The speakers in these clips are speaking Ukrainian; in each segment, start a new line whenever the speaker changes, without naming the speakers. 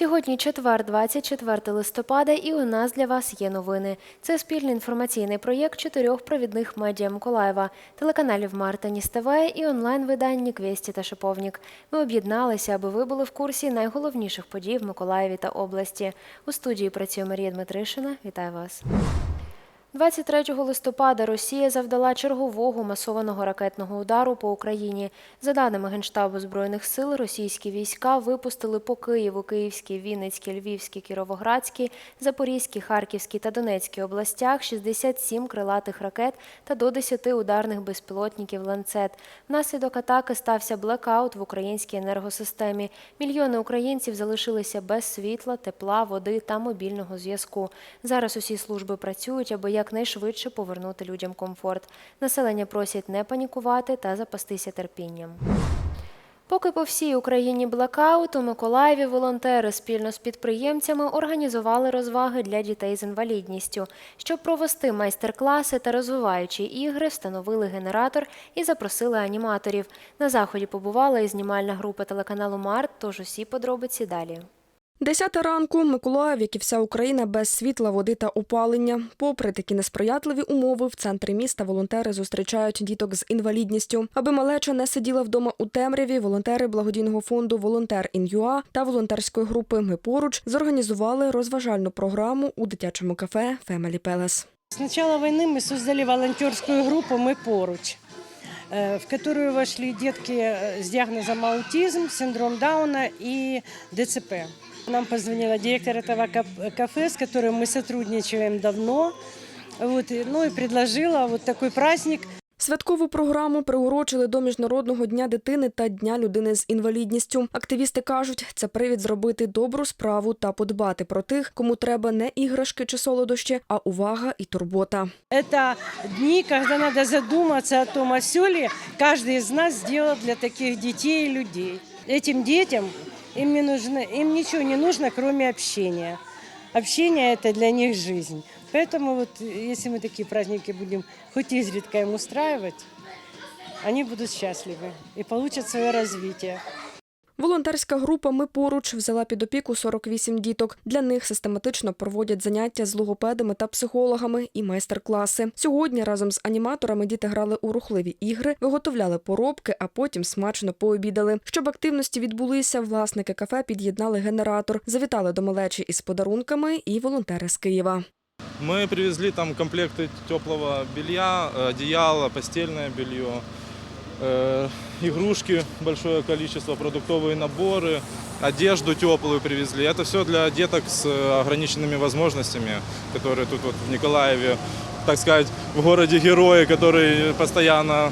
Сьогодні четвер, 24 листопада, і у нас для вас є новини. Це спільний інформаційний проєкт чотирьох провідних медіа Миколаєва, телеканалів Мартині ТВ і онлайн-видань Квєсті та Шиповнік. Ми об'єдналися, аби ви були в курсі найголовніших подій в Миколаєві та області. У студії працює Марія Дмитришина. Вітаю вас. 23 листопада Росія завдала чергового масованого ракетного удару по Україні. За даними Генштабу Збройних сил, російські війська випустили по Києву, Київській, Вінницькій, Львівській, Кіровоградській, Запорізькій, Харківській та Донецькій областях 67 крилатих ракет та до 10 ударних безпілотників «Ланцет». Внаслідок атаки стався блекаут в українській енергосистемі. Мільйони українців залишилися без світла, тепла, води та мобільного зв'язку. Зараз усі служби працюють, аби якнайшвидше повернути людям комфорт. Населення просять не панікувати та запастися терпінням. Поки по всій Україні блекаут, у Миколаєві волонтери спільно з підприємцями організували розваги для дітей з інвалідністю. Щоб провести майстер-класи та розвиваючі ігри, встановили генератор і запросили аніматорів. На заході побувала і знімальна група телеканалу Март, тож усі подробиці далі.
Десята ранку Миколаїв, як і вся Україна, без світла, води та опалення. Попри такі несприятливі умови, в центрі міста волонтери зустрічають діток з інвалідністю. Аби малеча не сиділа вдома у темряві, волонтери благодійного фонду Волонтер Ін'юа та волонтерської групи Ми поруч зорганізували розважальну програму у дитячому кафе Фемелі Пелес.
С начала войны мы создали волонтерскую группу «Мы поруч», э, в которую вошли детки э, с диагнозом аутизм, синдром Дауна и ДЦП. Нам позвонила директор этого каф- кафе, с которым мы сотрудничаем давно, вот, и- ну и предложила вот такой праздник
Святкову програму приурочили до Міжнародного дня дитини та Дня людини з інвалідністю. Активісти кажуть, це привід зробити добру справу та подбати про тих, кому треба не іграшки чи солодощі, а увага і турбота.
Это дни, когда надо задуматься о том, а все ли каждый из нас сделал для таких детей и людей. Этим детям им, не нужно, им ничего не нужно, кроме общения. Общение – это для них жизнь. Поэтому вот, э, если мы такие праздники будем хоть изредка им устраивать, они будут счастливы и получат свое развитие.
Волонтерська група Ми поруч взяла під опіку 48 діток. Для них систематично проводять заняття з логопедами та психологами і майстер-класи. Сьогодні разом з аніматорами діти грали у рухливі ігри, виготовляли поробки, а потім смачно пообідали. Щоб активності відбулися, власники кафе під'єднали генератор, завітали до малечі із подарунками і волонтери з Києва.
Мы привезли там комплекты теплого белья, одеяло, постельное белье, э, игрушки, большое количество, продуктовые наборы, одежду теплую привезли. Это все для деток с э, ограниченными возможностями, которые тут вот в Николаеве, так сказать, в городе герои, который постоянно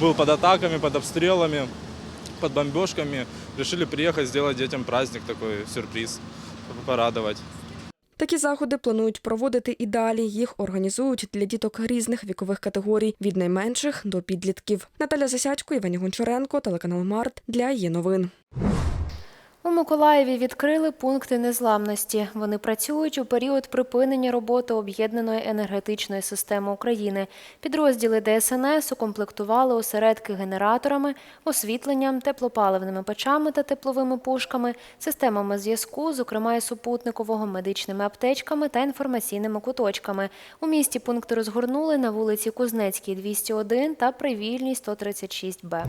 был под атаками, под обстрелами, под бомбежками. Решили приехать, сделать детям праздник такой, сюрприз, порадовать.
Такі заходи планують проводити і далі. Їх організують для діток різних вікових категорій від найменших до підлітків. Наталя Засядько, Івані Гончаренко, телеканал Март для є новин.
У Миколаєві відкрили пункти незламності. Вони працюють у період припинення роботи об'єднаної енергетичної системи України. Підрозділи ДСНС укомплектували осередки генераторами, освітленням, теплопаливними печами та тепловими пушками, системами зв'язку, зокрема і супутникового, медичними аптечками та інформаційними куточками. У місті пункти розгорнули на вулиці Кузнецькій, 201 та Привільній, 136Б.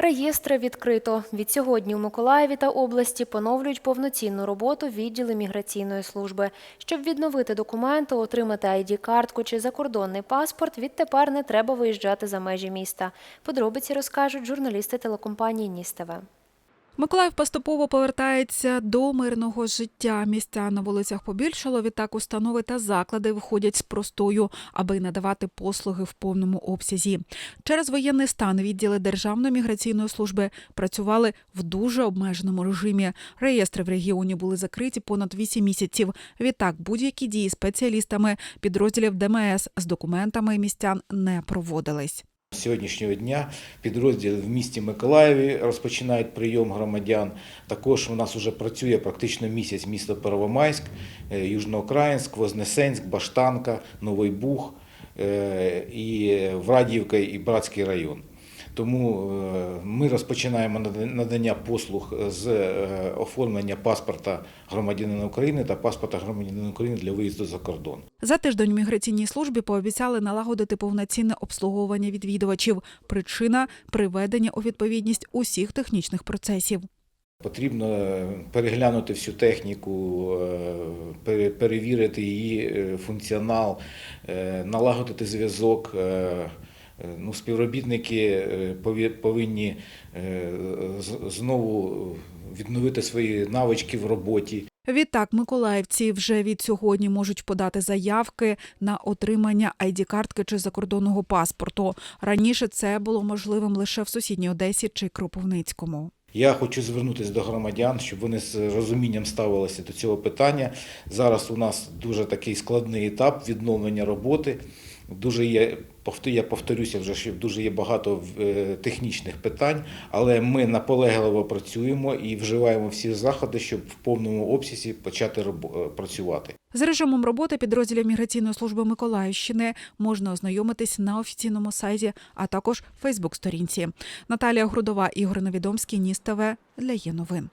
Реєстри відкрито. Відсьогодні у Миколаєві та області поновлюють повноцінну роботу відділи міграційної служби. Щоб відновити документи, отримати ID-картку чи закордонний паспорт, відтепер не треба виїжджати за межі міста. Подробиці розкажуть журналісти телекомпанії Ніс ТВ.
Миколаїв поступово повертається до мирного життя. Місця на вулицях побільшало. Відтак установи та заклади виходять з простою, аби надавати послуги в повному обсязі. Через воєнний стан відділи Державної міграційної служби працювали в дуже обмеженому режимі. Реєстри в регіоні були закриті понад 8 місяців. Відтак будь-які дії спеціалістами підрозділів ДМС з документами містян не проводились.
З Сьогоднішнього дня підрозділи в місті Миколаєві розпочинають прийом громадян. Також у нас вже працює практично місяць місто Первомайськ, е, Южноукраїнськ, Вознесенськ, Баштанка, Новий Буг е, і Врадівка і Братський район. Тому е, ми розпочинаємо нада- надання послуг з е, оформлення паспорта громадянина України та паспорта громадянина України для виїзду за кордон.
За тиждень міграційній службі пообіцяли налагодити повноцінне обслуговування відвідувачів. Причина приведення у відповідність усіх технічних процесів.
Потрібно е, переглянути всю техніку, е, перевірити її е, функціонал, е, налагодити зв'язок. Е, Ну, співробітники е, повинні е, знову відновити свої навички в роботі.
Відтак, миколаївці вже від сьогодні можуть подати заявки на отримання ID-картки чи закордонного паспорту. Раніше це було можливим лише в сусідній Одесі чи Кропивницькому.
Я хочу звернутися до громадян, щоб вони з розумінням ставилися до цього питання. Зараз у нас дуже такий складний етап відновлення роботи. Дуже є, я повторюся вже, що дуже є багато е, технічних питань, але ми наполегливо працюємо і вживаємо всі заходи, щоб в повному обсязі почати е, працювати.
З режимом роботи підрозділів міграційної служби Миколаївщини можна ознайомитись на офіційному сайті, а також Фейсбук-сторінці. Наталія Грудова, Ігор Невідомський, Ніс ТВ для є новин.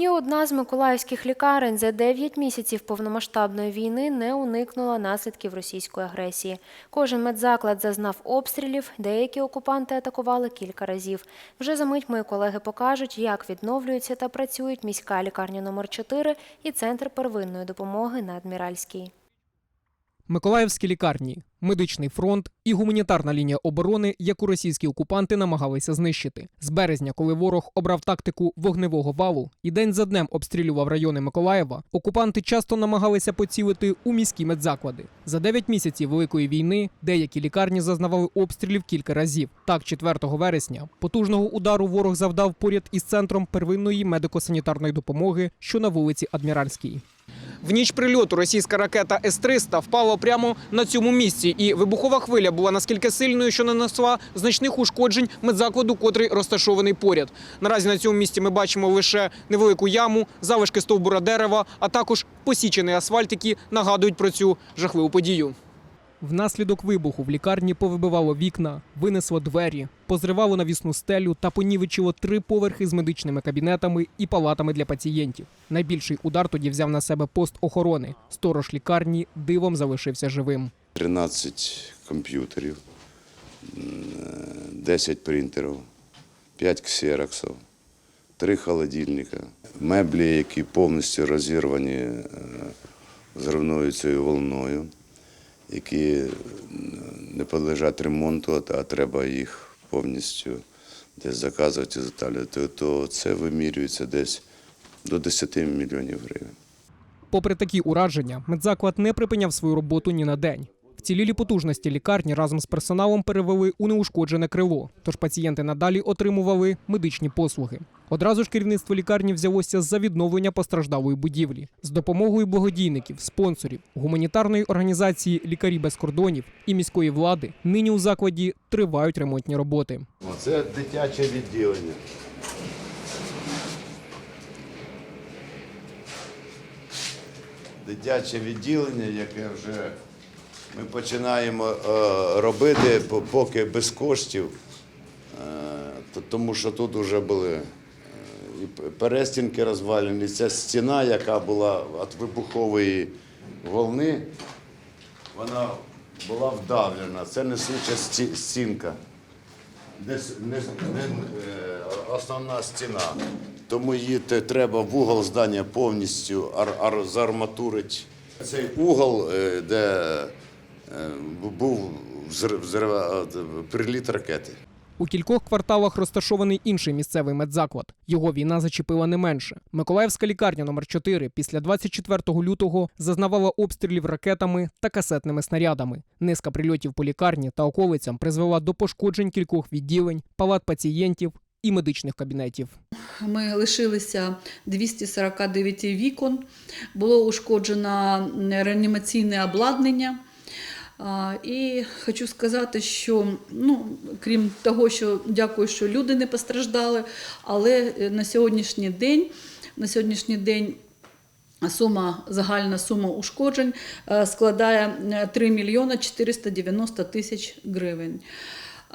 Ні одна з миколаївських лікарень за 9 місяців повномасштабної війни не уникнула наслідків російської агресії. Кожен медзаклад зазнав обстрілів, деякі окупанти атакували кілька разів. Вже за мить мої колеги покажуть, як відновлюються та працюють міська лікарня номер 4 і центр первинної допомоги на Адміральській.
Миколаївські лікарні, медичний фронт і гуманітарна лінія оборони, яку російські окупанти намагалися знищити. З березня, коли ворог обрав тактику вогневого валу і день за днем обстрілював райони Миколаєва, окупанти часто намагалися поцілити у міські медзаклади. За 9 місяців великої війни деякі лікарні зазнавали обстрілів кілька разів. Так, 4 вересня потужного удару ворог завдав поряд із центром первинної медико-санітарної допомоги, що на вулиці Адміральській. В ніч прильоту російська ракета С-300 впала прямо на цьому місці, і вибухова хвиля була наскільки сильною, що нанесла значних ушкоджень медзакладу, котрий розташований поряд. Наразі на цьому місці ми бачимо лише невелику яму, залишки стовбура дерева, а також посічений асфальт, які нагадують про цю жахливу подію. Внаслідок вибуху в лікарні повибивало вікна, винесло двері, позривало навісну стелю та понівечило три поверхи з медичними кабінетами і палатами для пацієнтів. Найбільший удар тоді взяв на себе пост охорони. Сторож лікарні дивом залишився живим.
13 комп'ютерів, е, 10 принтерів, 5 ксероксів, 3 холодильника, меблі, які повністю розірвані е, зривною цією волною, які не підлежать ремонту, а треба їх повністю десь заказувати, заталювати, то це вимірюється десь до 10 мільйонів гривень.
Попри такі ураження, медзаклад не припиняв свою роботу ні на день. Вцілілі потужності лікарні разом з персоналом перевели у неушкоджене крило, тож пацієнти надалі отримували медичні послуги. Одразу ж керівництво лікарні взялося за відновлення постраждалої будівлі з допомогою благодійників, спонсорів, гуманітарної організації Лікарі без кордонів і міської влади. Нині у закладі тривають ремонтні роботи.
Це дитяче відділення. Дитяче відділення, яке вже ми починаємо е, робити поки без коштів, е, тому що тут вже були е, і перестінки розвалені, ця стіна, яка була від вибухової волни, вона була вдавлена. Це несуча стінка не, не, не основна стіна. Тому її треба в угол здання повністю ар, ар, заарматурити. Цей угол, де був взрив, е, приліт ракети.
У кількох кварталах розташований інший місцевий медзаклад. Його війна зачепила не менше. Миколаївська лікарня номер 4 після 24 лютого зазнавала обстрілів ракетами та касетними снарядами. Низка прильотів по лікарні та околицям призвела до пошкоджень кількох відділень, палат пацієнтів і медичних кабінетів.
Ми лишилися 249 вікон, було ушкоджено реанімаційне обладнання. І хочу сказати, що ну, крім того, що дякую, що люди не постраждали, але е, на сьогоднішній день, на сьогоднішній день сума, загальна сума ушкоджень е, складає е, 3 мільйони 490 тисяч гривень.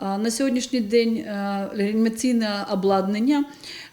На сьогоднішній день е, реанімаційне обладнання,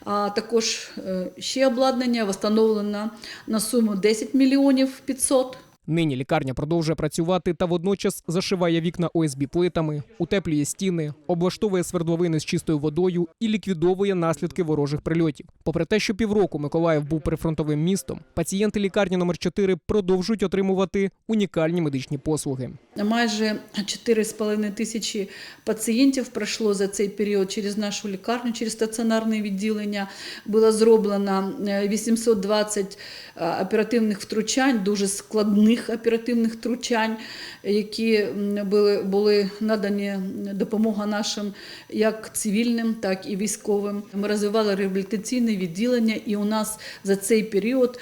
а також ще обладнання встановлено на суму 10 мільйонів 500.
Нині лікарня продовжує працювати та водночас зашиває вікна ОСБ плитами, утеплює стіни, облаштовує свердловини з чистою водою і ліквідовує наслідки ворожих прильотів. Попри те, що півроку Миколаїв був прифронтовим містом, пацієнти лікарні номер 4 продовжують отримувати унікальні медичні послуги.
Майже 4,5 тисячі пацієнтів пройшло за цей період через нашу лікарню, через стаціонарне відділення. Було зроблено е, 820 е, оперативних втручань, дуже складних оперативних втручань, які були, були надані допомога нашим як цивільним, так і військовим. Ми розвивали реабілітаційне відділення, і у нас за цей період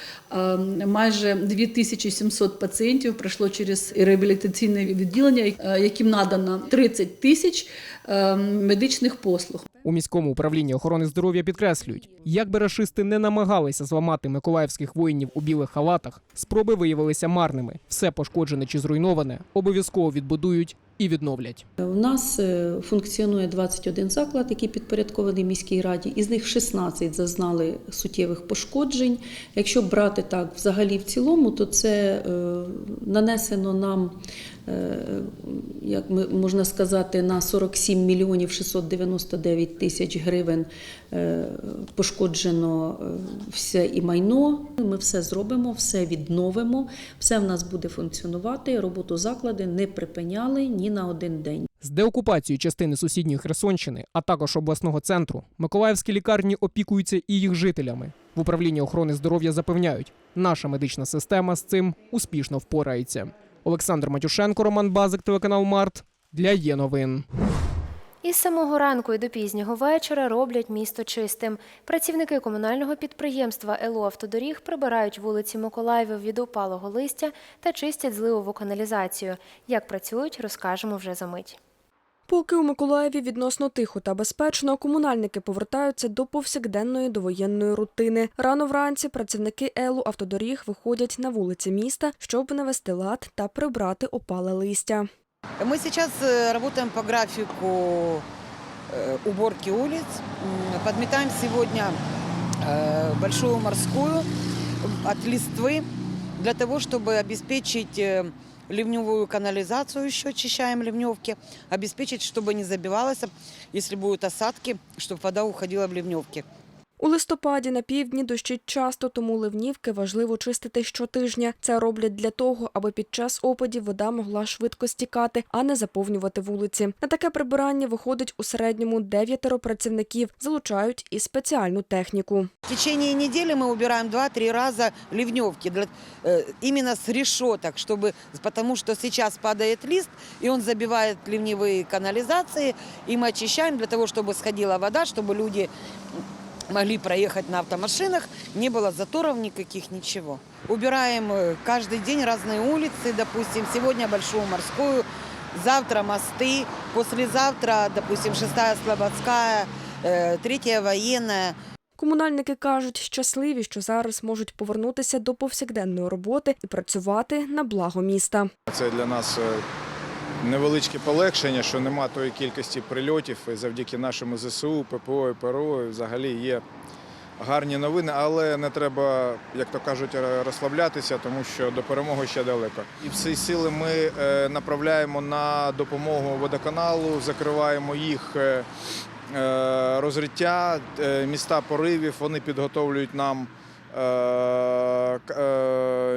майже 2700 пацієнтів пройшло через реабілітаційне відділення, е, яким надано 30 тисяч е, медичних послуг.
У міському управлінні охорони здоров'я підкреслюють, як би рашисти не намагалися зламати миколаївських воїнів у білих халатах, спроби виявилися марними. Все пошкоджене чи зруйноване обов'язково відбудують і відновлять.
У нас е, функціонує 21 заклад, який підпорядкований міській раді. Із них 16 зазнали суттєвих пошкоджень. Якщо брати так взагалі в цілому, то це е, нанесено нам, як ми- можна сказати, на 47 мільйонів 699 тисяч гривень е, пошкоджено е, все і майно. Ми все зробимо, все відновимо, все в нас буде функціонувати. Роботу заклади не припиняли ні на один день.
З деокупацією частини сусідньої Херсонщини, а також обласного центру, миколаївські лікарні опікуються і їх жителями. В управлінні охорони здоров'я запевняють, наша медична система з цим успішно впорається. Олександр Матюшенко, Роман Базик, телеканал Март для є новин.
Із самого ранку і до пізнього вечора роблять місто чистим. Працівники комунального підприємства ЕЛО «Автодоріг» прибирають вулиці Миколаєва від опалого листя та чистять зливову каналізацію. Як працюють, розкажемо вже за мить.
Поки у Миколаєві відносно тихо та безпечно, комунальники повертаються до повсякденної довоєнної рутини. Рано вранці працівники Елу автодоріг виходять на вулиці міста, щоб навести лад та прибрати опале листя.
Мы сейчас э, работаем по графику э, уборки улиц. М, Подметаем сегодня э, Большую морскую от листвы для того, чтобы обеспечить э, ливневую канализацию, еще очищаем ливневки, обеспечить, чтобы не забивалось, если будут осадки, чтобы вода уходила в ливневки.
У листопаді на півдні дощить часто, тому ливнівки важливо чистити щотижня. Це роблять для того, аби під час опадів вода могла швидко стікати, а не заповнювати вулиці. На таке прибирання виходить у середньому дев'ятеро працівників, залучають і спеціальну техніку.
В течение недели мы убираем 2-3 раза ливневки, для, э, именно с решеток, чтобы, потому что сейчас падает лист, и он забивает ливневые канализации, и мы очищаем для того, чтобы сходила вода, чтобы люди могли проехать на автомашинах, не было заторов никаких, ничего. Убираем э, каждый день разные улицы, допустим, сегодня Большую морскую, завтра мосты, послезавтра, допустим, шестая Слободская, э, третья военная,
Комунальники кажуть, щасливі, що зараз можуть повернутися до повсякденної роботи і працювати на благо міста.
Це для нас е, невеличке полегшення, що нема тої кількості прильотів. І завдяки нашому ЗСУ, ППО і ПРО взагалі є гарні новини, але не треба, як то кажуть, розслаблятися, тому що до перемоги ще далеко. І всі сили ми е, направляємо на допомогу водоканалу, закриваємо їх. е, е, Розриття міста поривів вони підготовлюють нам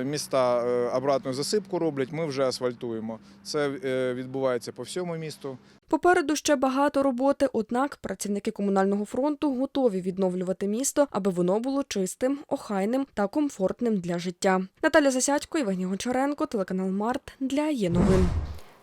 міста е, обратну засипку роблять. Ми вже асфальтуємо. Це е, відбувається по всьому місту.
Попереду ще багато роботи, однак працівники комунального фронту готові відновлювати місто, аби воно було чистим, охайним та комфортним для життя. Наталя Засядько, Євгеній Гончаренко, телеканал Март для є новин.